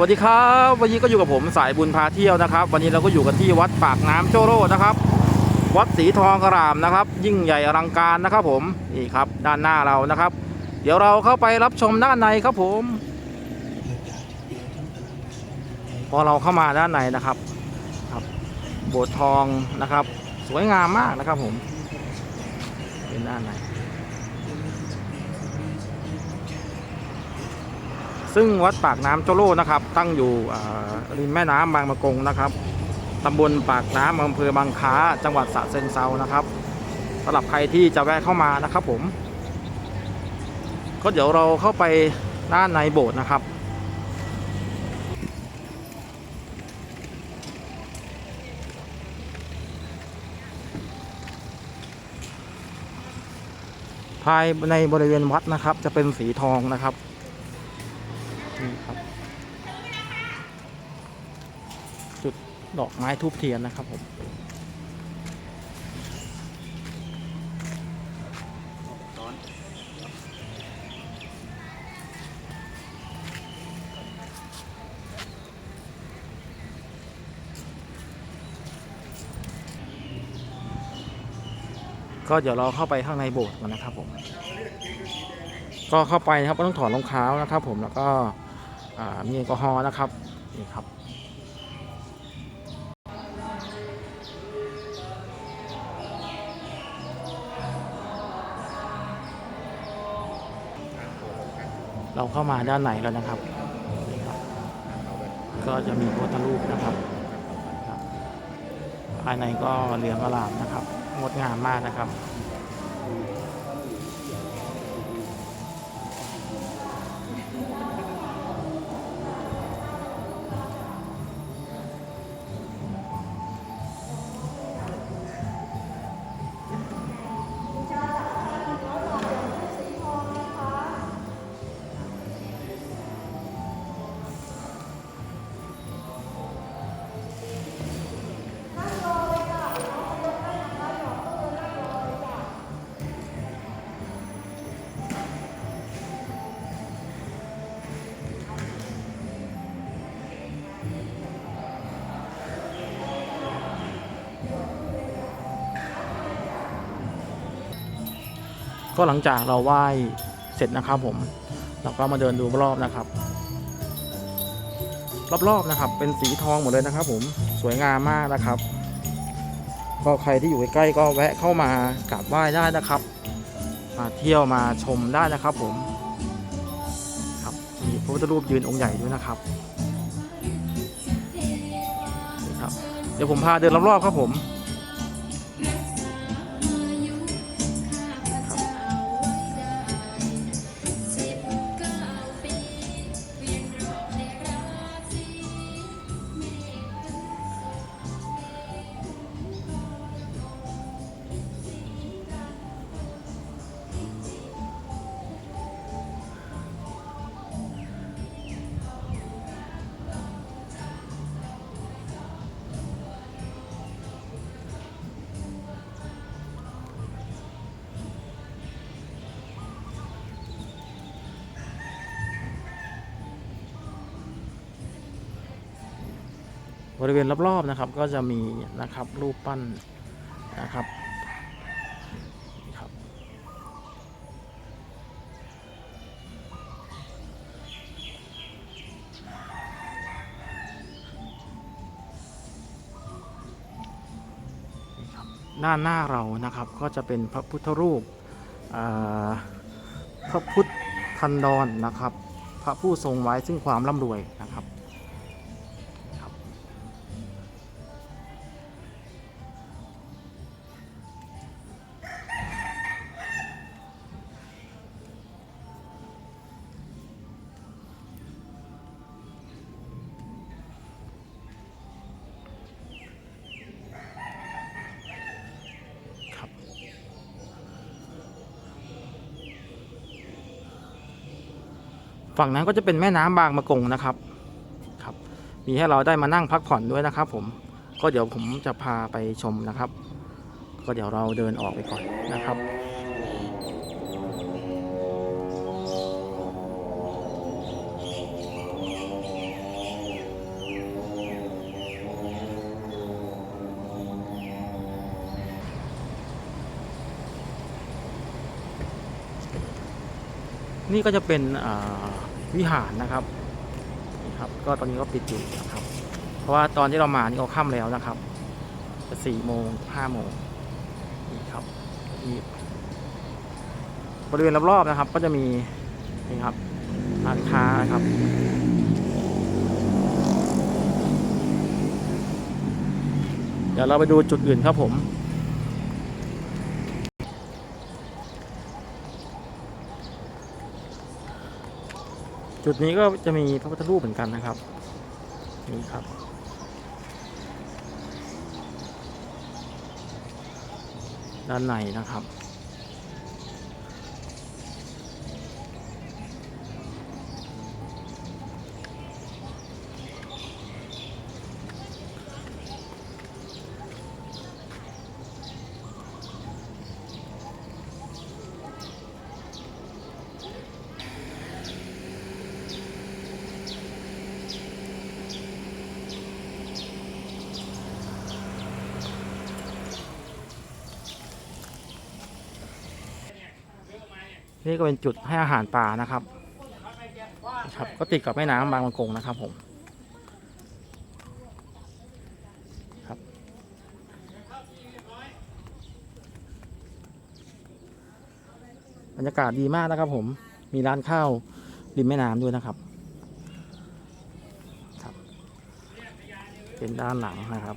วัสดีครับ วันนี้ก็อยู่กับผมสายบุญพาเที่ยวนะครับ วันนี้เราก็อยู่กันที่วัดปากน้ำโจโร่นะครับ วัดสีทองกระรามนะครับ ยิ่งใหญ่อลังการนะครับผมนี่ครับด้านหน้าเรานะครับ เดี๋ยวเราเข้าไปรับชมด้านในครับผม พอเราเข้ามาด้านในนะครับครับโบสถ์ทองนะครับ สวยงามมากนะครับผมเป็นด้านใน ซึ่งวัดปากน้ำโจโล่นะครับ ตั้งอยู่ริมแม่น้ำบางมะกงนะครับตำบลปากน้ำอำเภอบางค้า จังหวัดสระเชิงเซานะครับสำหรับใครที่จะแวะเข้ามานะครับผม ก็เดี๋ยวเราเข้าไปด้านในโบสถ์นะครับ ภายในบริเวณวัดนะครับ จะเป็นสีทองนะครับ นี่ครับ จุดดอกไม้ทูบเทียนนะครับผมก็เดี๋ยวเราเข้าไปข้างในโบสถ์กันนะครับผม ก็เข้าไปนะครับก็ต้องถอดรองเท้านะครับผมแล้วก็ มีแอลกอฮอล์นะครับนี่ครับเราเข้ามาด้านในแล้วนะครับนี่ครับก็จะมีพระทรูปนะครับครับ ภายในก็เหลืองอลามนะครับ งดงามมากนะครับ ก็หลังจากเราไหว้เสร็จนะครับผมเราก็มาเดินดูรอบนะครับ รอบๆนะครับ เป็นสีทองหมดเลยนะครับ ผมสวยงามมากนะครับ ก็ใครที่อยู่ใกล้ๆก็แวะเข้ามากราบไหว้ได้นะครับ มาเที่ยวมาชมได้นะครับ ผมครับมีพระพุทธรูปยืนองค์ใหญ่ด้วยนะครับครับ เดี๋ยวผมพาเดินรอบๆครับผม บริเวณรอบๆนะครับก็จะมีนะครับรูปปั้นนะครับด้านหน้าเรานะครับก็จะเป็นพระพุทธรูปพระพุทธทันดรนนะครับ พระผู้ทรงไว้ซึ่งความร่ำรวยนะครับ ฝั่งนั้นก็จะเป็นแม่น้ำบางมะกงนะครับครับ มีให้เราได้มานั่งพักผ่อนด้วยนะครับ ผมก็เดี๋ยวผมจะพาไปชมนะครับ ก็เดี๋ยวเราเดินออกไปก่อนนะครับ นี่ก็จะเป็นวิหารนะครับนี่ครับ ก็ตอนนี้ก็ปิดอยู่นะครับ เพราะว่าตอนที่เรามานี่ก็ค่ำแล้วนะครับจะสี่โมงห้าโมงนี่ครับนี่บริเวณรอบๆนะครับ ก็จะมีนี่ครับร้านค้านะครับเดี๋ยวเราไปดูจุดอื่นครับผม จุดนี้ก็จะมีพระพุทธรูปเหมือนกันนะครับ นี่ครับ ด้านในนะครับ นี่ก็เป็นจุดให้อาหารปลานะครับครับก็ติดกับแม่น้ำบางประกงนะครับผมครับบรรยากาศดีมากนะครับ ผมมีร้านข้าวริมแม่น้ำด้วยนะครับครับ เป็นด้านหลังนะครับ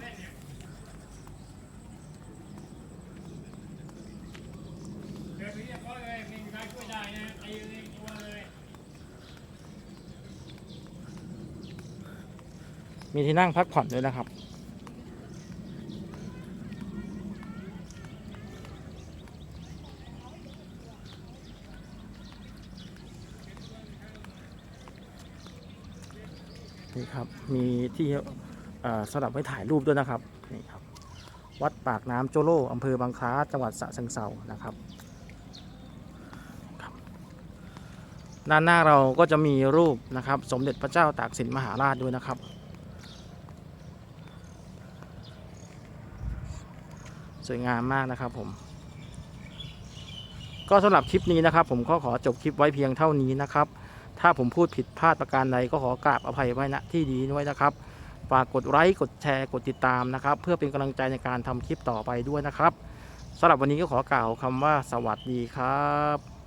มีที่นั่งพักผ่อนด้วยนะครับ นี่ครับ มีที่สำหรับไว้ถ่ายรูปด้วยนะครับ นี่ครับ วัดปากน้ำโจโลอำเภอบางคล้า จังหวัดสระเชิงเซานะครับด้านหน้าเราก็จะมีรูปนะครับ สมเด็จพระเจ้าตากสินมหาราชด้วยนะครับ สวยงามมากนะครับผม ก็สำหรับคลิปนี้นะครับ ผมก็ขอจบคลิปไว้เพียงเท่านี้นะครับ ถ้าผมพูดผิดพลาดประการใดก็ขอกราบอภัยไว้ณที่ดีด้วยนะครับฝากกดไลค์กดแชร์กดติดตามนะครับ เพื่อเป็นกำลังใจในการทำคลิปต่อไปด้วยนะครับสำหรับวันนี้ก็ขอกล่าวคำว่าสวัสดีครับ